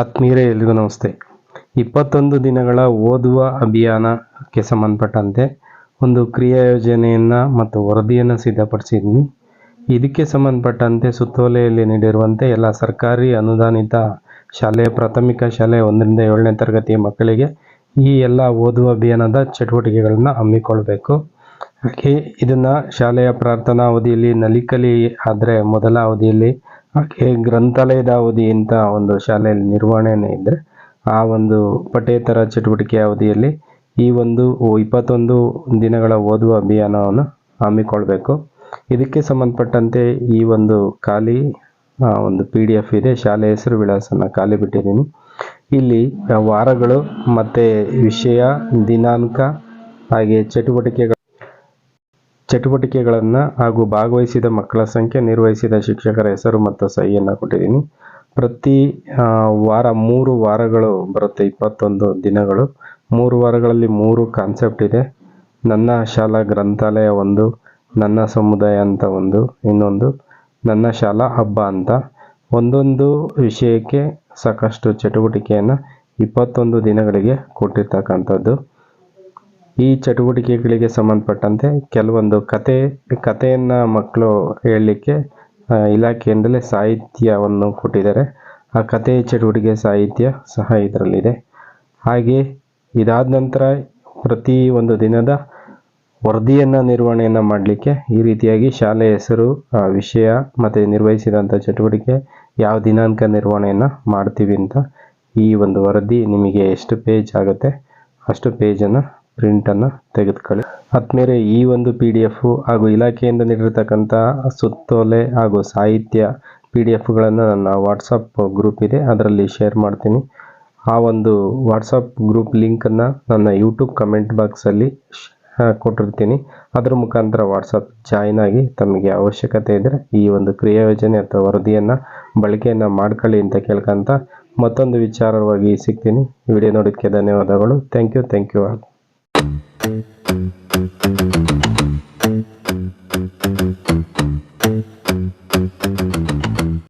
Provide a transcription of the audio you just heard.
ಆತ್ಮೀಯರೇ, ಎಲ್ರಿಗೂ ನಮಸ್ತೆ. ಇಪ್ಪತ್ತೊಂದು ದಿನಗಳ ಓದುವ ಅಭಿಯಾನಕ್ಕೆ ಸಂಬಂಧಪಟ್ಟಂತೆ ಒಂದು ಕ್ರಿಯಾ ಯೋಜನೆಯನ್ನು ಮತ್ತು ವರದಿಯನ್ನು ಸಿದ್ಧಪಡಿಸಿದ್ದೀನಿ ಇದಕ್ಕೆ ಸಂಬಂಧಪಟ್ಟಂತೆ ಸುತ್ತೋಲೆಯಲ್ಲಿ ನೀಡಿರುವಂತೆ ಎಲ್ಲ ಸರ್ಕಾರಿ ಅನುದಾನಿತ ಶಾಲೆ, ಪ್ರಾಥಮಿಕ ಶಾಲೆ ಒಂದರಿಂದ ಏಳನೇ ತರಗತಿಯ ಮಕ್ಕಳಿಗೆ ಈ ಎಲ್ಲ ಓದುವ ಅಭಿಯಾನದ ಚಟುವಟಿಕೆಗಳನ್ನು ಹಮ್ಮಿಕೊಳ್ಬೇಕು ಇದನ್ನು ಶಾಲೆಯ ಪ್ರಾರ್ಥನಾ ಅವಧಿಯಲ್ಲಿ, ನಲಿಕಲಿ ಆದರೆ ಮೊದಲ ಅವಧಿಯಲ್ಲಿ ಹಾಗೆ ಗ್ರಂಥಾಲಯದ ಅವಧಿ ಅಂತ ಒಂದು ಶಾಲೆಯಲ್ಲಿ ನಿರ್ವಹಣೆನೇ ಇದ್ದರೆ ಆ ಒಂದು ಪಠ್ಯೇತರ ಚಟುವಟಿಕೆ ಅವಧಿಯಲ್ಲಿ ಈ ಒಂದು ಇಪ್ಪತ್ತೊಂದು ದಿನಗಳ ಓದುವ ಅಭಿಯಾನವನ್ನು ಹಮ್ಮಿಕೊಳ್ಬೇಕು. ಇದಕ್ಕೆ ಸಂಬಂಧಪಟ್ಟಂತೆ ಈ ಒಂದು ಖಾಲಿ ಒಂದು ಪಿ ಡಿ ಎಫ್ ಇದೆ. ಶಾಲೆ ಹೆಸರು ವಿಳಾಸನ ಖಾಲಿ ಬಿಟ್ಟಿದ್ದೀನಿ. ಇಲ್ಲಿ ವಾರಗಳು ಮತ್ತು ವಿಷಯ, ದಿನಾಂಕ ಹಾಗೆ ಚಟುವಟಿಕೆಗಳು ಚಟುವಟಿಕೆಗಳನ್ನು ಹಾಗೂ ಭಾಗವಹಿಸಿದ ಮಕ್ಕಳ ಸಂಖ್ಯೆ, ನಿರ್ವಹಿಸಿದ ಶಿಕ್ಷಕರ ಹೆಸರು ಮತ್ತು ಸಹಿಯನ್ನು ಕೊಟ್ಟಿದ್ದೀನಿ. ಪ್ರತಿ ವಾರ ಮೂರು ವಾರಗಳು ಬರುತ್ತೆ, ಇಪ್ಪತ್ತೊಂದು ದಿನಗಳು. ಮೂರು ವಾರಗಳಲ್ಲಿ ಮೂರು ಕಾನ್ಸೆಪ್ಟ್ ಇದೆ. ನನ್ನ ಶಾಲಾ ಗ್ರಂಥಾಲಯ ಒಂದು, ನನ್ನ ಸಮುದಾಯ ಅಂತ ಒಂದು, ಇನ್ನೊಂದು, ನನ್ನ ಶಾಲಾ ಹಬ್ಬ ಅಂತ. ಒಂದೊಂದು ವಿಷಯಕ್ಕೆ ಸಾಕಷ್ಟು ಚಟುವಟಿಕೆಯನ್ನು ಇಪ್ಪತ್ತೊಂದು ದಿನಗಳಿಗೆ ಕೊಟ್ಟಿರ್ತಕ್ಕಂಥದ್ದು. ಈ ಚಟುವಟಿಕೆಗಳಿಗೆ ಸಂಬಂಧಪಟ್ಟಂತೆ ಕೆಲವೊಂದು ಕತೆ, ಕಥೆಯನ್ನು ಮಕ್ಕಳು ಹೇಳಲಿಕ್ಕೆ ಇಲಾಖೆಯಿಂದಲೇ ಸಾಹಿತ್ಯವನ್ನು ಕೊಟ್ಟಿದ್ದಾರೆ. ಆ ಕತೆ ಚಟುವಟಿಕೆ ಸಾಹಿತ್ಯ ಸಹ ಇದರಲ್ಲಿದೆ. ಹಾಗೆ ಇದಾದ ನಂತರ ಪ್ರತಿ ಒಂದು ದಿನದ ವರದಿಯನ್ನು ನಿರ್ವಹಣೆಯನ್ನು ಮಾಡಲಿಕ್ಕೆ ಈ ರೀತಿಯಾಗಿ ಶಾಲೆ ಹೆಸರು ವಿಷಯ ಮತ್ತು ನಿರ್ವಹಿಸಿದಂಥ ಚಟುವಟಿಕೆ ಯಾವ ದಿನಾಂಕ ನಿರ್ವಹಣೆಯನ್ನು ಮಾಡ್ತೀವಿ ಅಂತ ಈ ಒಂದು ವರದಿ ನಿಮಗೆ ಎಷ್ಟು ಪೇಜ್ ಆಗುತ್ತೆ ಅಷ್ಟು ಪೇಜನ್ನು ಪ್ರಿಂಟನ್ನು ತೆಗೆದುಕೊಳ್ಳಿ. ಆದ್ಮೇಲೆ ಈ ಒಂದು ಪಿ ಡಿ ಎಫ್ ಹಾಗೂ ಇಲಾಖೆಯಿಂದ ನೀಡಿರ್ತಕ್ಕಂಥ ಸುತ್ತೋಲೆ ಹಾಗೂ ಸಾಹಿತ್ಯ ಪಿ ಡಿ ಎಫ್ಗಳನ್ನು ನನ್ನ ವಾಟ್ಸಪ್ ಗ್ರೂಪ್ ಇದೆ. ಅದರಲ್ಲಿ ಶೇರ್ ಮಾಡ್ತೀನಿ. ಆ ಒಂದು ವಾಟ್ಸಪ್ ಗ್ರೂಪ್ ಲಿಂಕನ್ನು ನನ್ನ ಯೂಟ್ಯೂಬ್ ಕಮೆಂಟ್ ಬಾಕ್ಸಲ್ಲಿ ಕೊಟ್ಟಿರ್ತೀನಿ. ಅದರ ಮುಖಾಂತರ ವಾಟ್ಸಪ್ ಜಾಯ್ನ್ ಆಗಿ ತಮಗೆ ಅವಶ್ಯಕತೆ ಇದ್ದರೆ ಈ ಒಂದು ಕ್ರಿಯಾಯೋಜನೆ ಅಥವಾ ವರದಿಯನ್ನು, ಬಳಕೆಯನ್ನು ಮಾಡ್ಕೊಳ್ಳಿ ಅಂತ ಕೇಳ್ಕೊಂತ ಮತ್ತೊಂದು ವಿಚಾರವಾಗಿ ಸಿಗ್ತೀನಿ. ವಿಡಿಯೋ ನೋಡೋಕ್ಕೆ ಧನ್ಯವಾದಗಳು. Thank you thank you all Thank you.